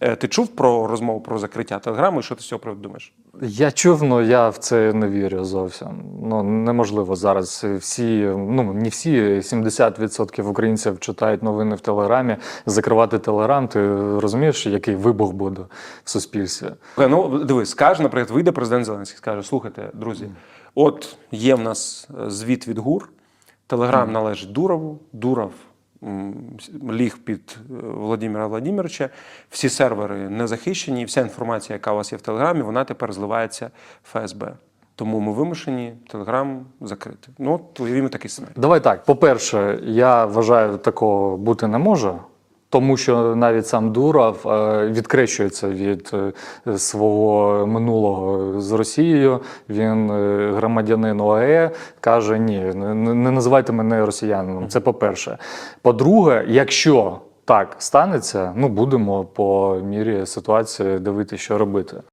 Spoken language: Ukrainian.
Е, Ти чув про розмову про закриття телеграму і що ти з цього приводу думаєш? Я чув, але я в це не вірю зовсім. Ну неможливо зараз. Всі, ну не всі, 70% українців читають новини в Телеграмі. Закривати Телеграм, ти розумієш, який вибух буде в суспільстві? Е, Ну, дивись, скаже, наприклад, вийде президент Зеленський, скаже: слухайте, друзі, от є в нас е, звіт від ГУР, Телеграм належить Дурову, Дуров ліг під е, Володимира Владимировича, всі сервери не захищені, вся інформація, яка у вас є в Телеграмі, вона тепер зливається в ФСБ. Тому ми вимушені Телеграм закрити. Ну, от уявімо такий сценарій. Давай так. По-перше, я вважаю, такого бути не може. Тому що навіть сам Дуров е, відкрещується від е, свого минулого з Росією. Він е, громадянин ОАЕ каже: ні, не, не називайте мене росіянином. Це по-перше. По-друге, якщо так станеться, ну будемо по мірі ситуації дивитися, що робити.